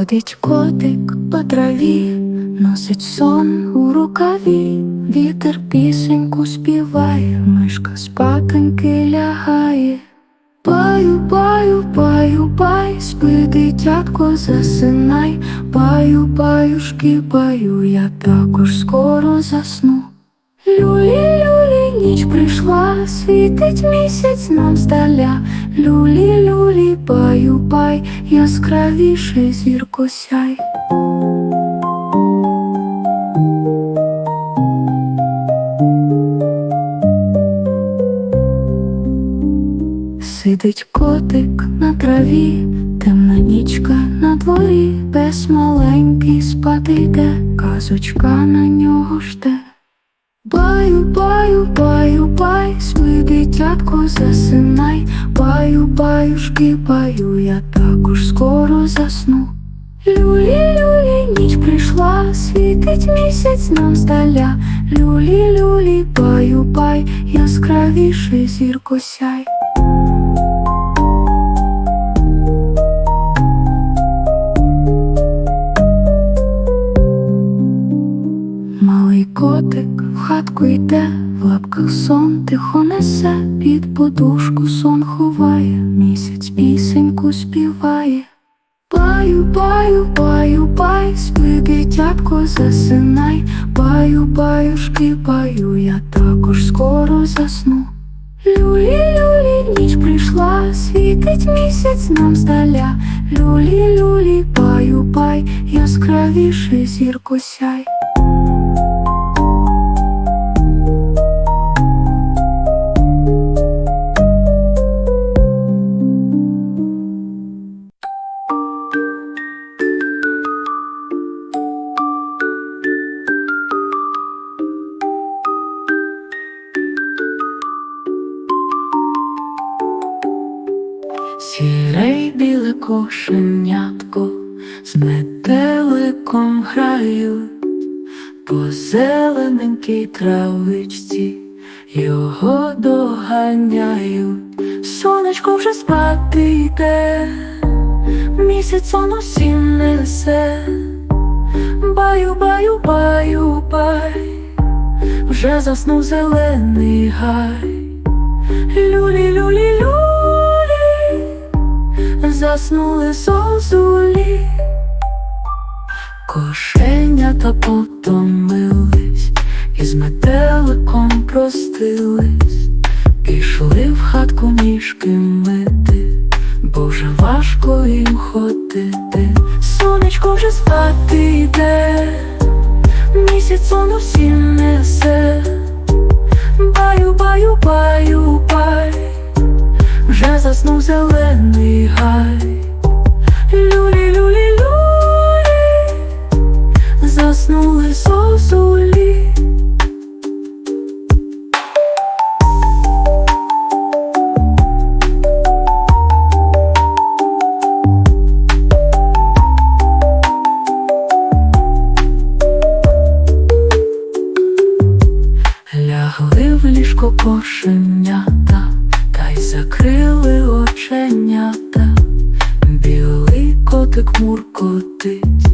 Сидить котик по траві, носить сон у рукаві, вітер пісеньку співає, мишка спатеньки лягає. Паю, паю, паю, пай, спи, дитятко, засинай, паю, паюшки, паю, я також скоро засну. Люлі, люлі, ніч прийшла, світить місяць нам здаля. Люлі, люлі, пай, яскравіше зірко сяй. Сидить котик на траві, темна нічка на дворі, пес маленький спати йде, казочка на нього жде. Баю, баю, баю, бай, спи, дитятко, засинай, баю, баюшки, баю, я також скоро засну. Люлі, люлі, ніч прийшла, світить місяць нам здаля. Люлі, люлі, баю, бай, яскравіше зірко сяй. Малий котик в хатку йде, в лапках сон тихо несе, під подушку сон ховає, місяць пісеньку співає. Паю, паю, паю, пай, спи, дитятко, засинай, паю, паюшки, паю, я також скоро засну. Люлі, люлі, ніч прийшла, світить місяць нам здаля. Люлі, люлі, паю, пай, яскравіше зірко сяй. Сіре й біле кошенятко з метеликом грають по зелененькій травичці його доганяють. Сонечко вже спати йде, місяць он усім несе. Баю, баю, баю, бай, вже заснув зелений гай. Люлі, заснули зозулі, кошенята потомились, і з метеликом простились, пішли в хатку ніжки мити, бо вже важко їм ходити. Сонечко вже спати йде, місяць он усім несе. Баю, баю, баю, бай, вже заснув зелений гай. Ліжко кошенята, та й закрили оченята. Білий котик муркотить,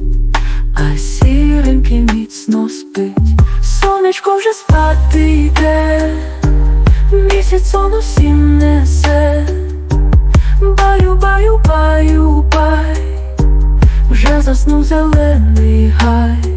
а сіренький міцно спить. Сонечко вже спати йде, місяць он усім несе. Баю, баю, баю, бай, вже заснув зелений гай.